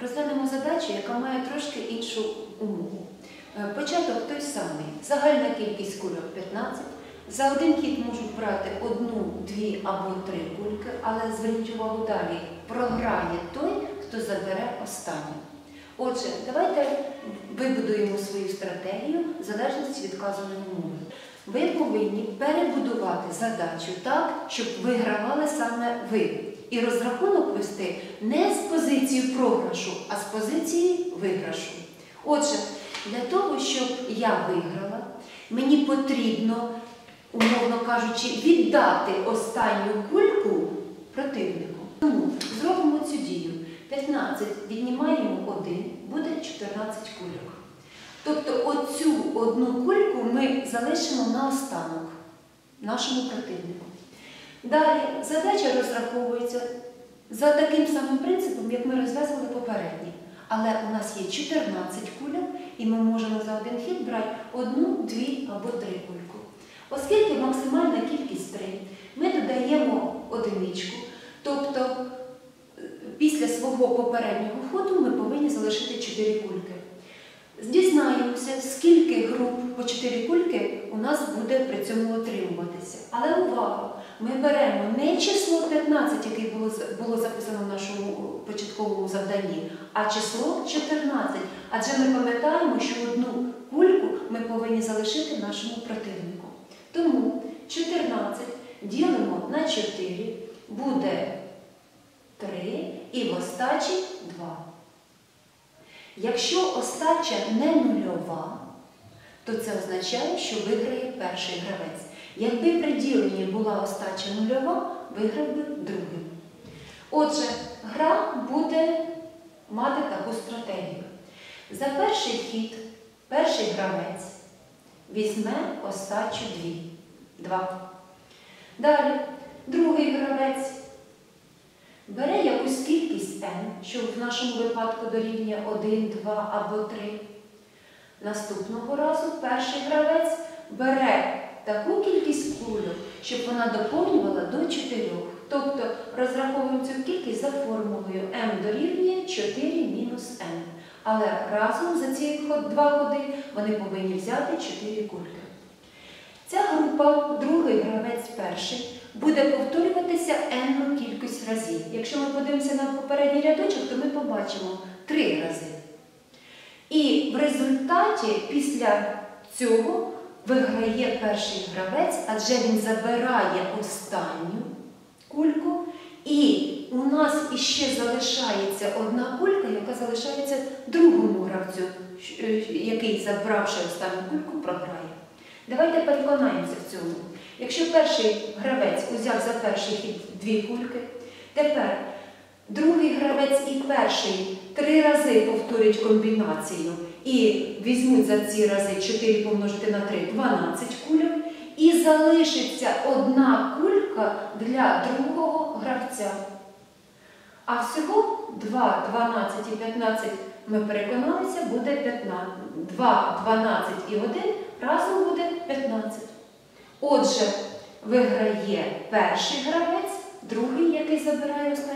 Розглянемо задачу, яка має трошки іншу умову. Е, Початок той самий. Загальна кількість кульок 15. За один хід можуть брати одну, дві або три кульки, але зверніть увагу далі, програє той, хто забере останню. Отже, давайте вибудуємо свою стратегію в залежності від вказаної умови. Ви повинні перебудувати задачу так, щоб вигравали саме ви. І розрахунок вести не з позиції програшу, а з позиції виграшу. Отже, для того, щоб я виграла, мені потрібно, умовно кажучи, віддати останню кульку противнику. Тому зробимо цю дію. 15 віднімаємо 1, буде 14 кульок. Тобто оцю одну кульку ми залишимо на останок нашому противнику. Далі задача розраховується за таким самим принципом, як ми розв'язували попередні. Але у нас є 14 кульок, і ми можемо за один хід брати одну, дві або три кульку. Оскільки максимальна кількість 3, ми додаємо одиничку, тобто е, після свого попереднього ходу ми повинні залишити 4 кульки. Дізнаємося, скільки груп по 4 кульки у нас буде при цьому отримуватися. Але увага! Ми беремо не число 15, яке було, було записано в нашому початковому завданні, а число 14. Адже ми пам'ятаємо, що одну кульку ми повинні залишити нашому противнику. Тому 14 ділимо на 4, буде 3 і в остачі 2. Якщо остача не нульова, то це означає, що виграє перший гравець. Якби при діленні була остача нульова, виграв би другий. Отже, гра буде мати таку стратегію. За перший хід перший гравець візьме остачу 2. 2. Далі другий гравець бере якусь кількість n, що в нашому випадку дорівнює 1, 2 або 3. Наступного разу перший гравець бере таку кількість кульок, щоб вона доповнювала до 4. Тобто розраховуємо цю кількість за формулою m дорівнює 4 мінус n. Але разом за ці два ходи вони повинні взяти 4 кульки. Ця група, другий гравець перший, буде повторюватися n кількість разів. Якщо ми подивимося на попередній рядочок, то ми побачимо 3 рази. І в результаті після цього виграє перший гравець, адже він забирає останню кульку. І у нас іще залишається одна кулька, яка залишається другому гравцю, е, який, забравши останню кульку, програє. Давайте переконаємося в цьому. Якщо перший гравець узяв за перший хід дві кульки, тепер другий гравець і перший три рази повторять комбінацію і візьмуть за ці рази 4 помножити на 3 12 кульок, і залишиться одна кулька для другого гравця. А всього 2, 12 і 15, ми переконалися, буде 15. 2, 12 і 1 разом буде 15. Отже, виграє перший гравець, другий, який забирає програє.